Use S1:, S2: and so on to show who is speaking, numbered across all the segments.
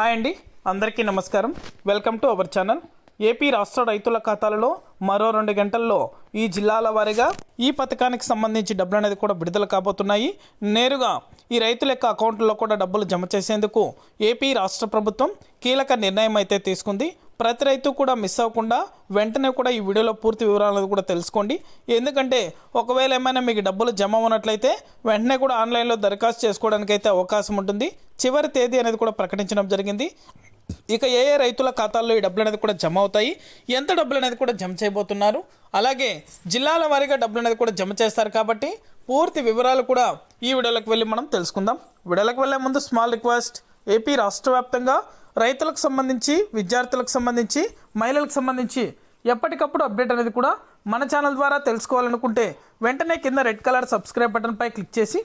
S1: Hi అండి అందరికీ నమస్కారం. Welcome to our channel. A P రాష్ట్ర రైతుల ఖాతాలలో మరో రెండు గంటల్లో ఈ జిల్లాల వారీగా ఈ పథకానికి సంబంధించి డబ్బులు అనేది కూడా విడుదల కాబోతున్నాయి. నేరుగా ఈ రైతుల యొక్క అకౌంట్లో కూడా డబ్బులు జమ చేసేందుకు ఏపీ రాష్ట్ర ప్రభుత్వం కీలక నిర్ణయం అయితే తీసుకుంది. ప్రతి రైతు కూడా మిస్ అవ్వకుండా వెంటనే కూడా ఈ వీడియోలో పూర్తి వివరాలను కూడా తెలుసుకోండి. ఎందుకంటే ఒకవేళ ఏమైనా మీకు డబ్బులు జమ ఉన్నట్లయితే వెంటనే కూడా ఆన్లైన్లో దరఖాస్తు చేసుకోవడానికి అయితే అవకాశం ఉంటుంది. చివరి తేదీ అనేది కూడా ప్రకటించడం జరిగింది. ఇక ఏ ఏ రైతుల ఖాతాల్లో ఈ డబ్బులు అనేది కూడా జమ అవుతాయి? ఎంత డబ్బులు అనేది కూడా జమ చేయబోతున్నారు? అలాగే జిల్లాల వారీగా డబ్బులు అనేది కూడా జమ చేస్తారు కాబట్టి పూర్తి వివరాలు కూడా ఈ వీడియోలకు వెళ్ళి మనం తెలుసుకుందాం. వీడియోలకు వెళ్ళే ముందు స్మాల్ రిక్వెస్ట్ ఏపీ రాష్ట్ర వ్యాప్తంగా రైతులకు సంబంధించి విద్యార్థులకు సంబంధించి మహిళలకు సంబంధించి ఎప్పటికప్పుడు అప్డేట్ అనేది కూడా మన ఛానల్ ద్వారా తెలుసుకోవాలనుకుంటే వెంటనే కింద రెడ్ కలర్ సబ్స్క్రైబ్ బటన్పై క్లిక్ చేసి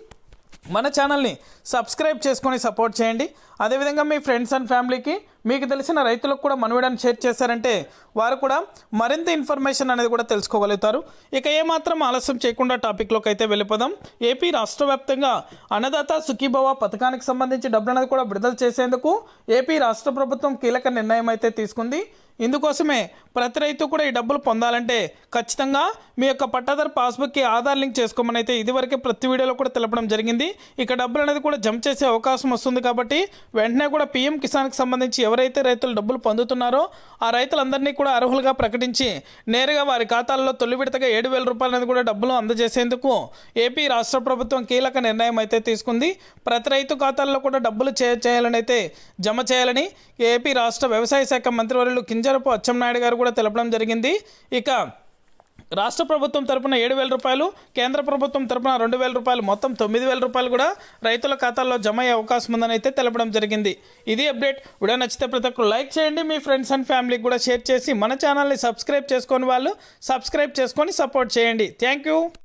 S1: మన ఛానల్ని సబ్స్క్రైబ్ చేసుకొని సపోర్ట్ చేయండి. అదేవిధంగా మీ ఫ్రెండ్స్ అండ్ ఫ్యామిలీకి మీకు తెలిసిన రైతులకు కూడా మనవేడాన్ని షేర్ చేశారంటే వారు కూడా మరింత ఇన్ఫర్మేషన్ అనేది కూడా తెలుసుకోగలుగుతారు. ఇక ఏమాత్రం ఆలస్యం చేయకుండా టాపిక్లోకి అయితే వెళ్ళిపోదాం. ఏపీ రాష్ట్ర వ్యాప్తంగా అన్నదాత సుఖీభవ పథకానికి సంబంధించి డబ్బులు అనేది కూడా విడుదల చేసేందుకు ఏపీ రాష్ట్ర ప్రభుత్వం కీలక నిర్ణయం అయితే తీసుకుంది. ఇందుకోసమే ప్రతి రైతు కూడా ఈ డబ్బులు పొందాలంటే ఖచ్చితంగా మీ యొక్క పట్టాదారు పాస్బుక్కి ఆధార్ లింక్ చేసుకోమని అయితే ఇదివరకే ప్రతి వీడియోలో కూడా తెలపడం జరిగింది. ఇక డబ్బులు అనేది కూడా జమ చేసే అవకాశం వస్తుంది కాబట్టి వెంటనే కూడా పీఎం కిసాన్కి సంబంధించి ఎవరు ఎవరైతే రైతులు డబ్బులు పొందుతున్నారో ఆ రైతులందరినీ కూడా అర్హులుగా ప్రకటించి నేరుగా వారి ఖాతాల్లో తొలి విడతగా ఏడు వేల రూపాయలు అనేది కూడా డబ్బులు అందజేసేందుకు ఏపీ రాష్ట్ర ప్రభుత్వం కీలక నిర్ణయం అయితే తీసుకుంది. ప్రతి రైతు ఖాతాల్లో కూడా డబ్బులు చే చేయాలని అయితే జమ చేయాలని ఏపీ రాష్ట్ర వ్యవసాయ శాఖ మంత్రివర్యులు కింజరపు అచ్చెన్నాయుడు గారు కూడా తెలపడం జరిగింది. ఇక రాష్ట్ర ప్రభుత్వం తరపున ఏడు వేల రూపాయలు కేంద్ర ప్రభుత్వం తరపున రెండు వేల రూపాయలు మొత్తం తొమ్మిది వేల రూపాయలు కూడా రైతుల ఖాతాల్లో జమ అయ్యే అవకాశం ఉందని అయితే తెలపడం జరిగింది. ఇది అప్డేట్. వీడియో నచ్చితే ప్రతి ఒక్కరు లైక్ చేయండి. మీ ఫ్రెండ్స్ అండ్ ఫ్యామిలీకి కూడా షేర్ చేసి మన ఛానల్ని సబ్స్క్రైబ్ చేసుకొని వాళ్ళు సబ్స్క్రైబ్ చేసుకొని సపోర్ట్ చేయండి. Thank you.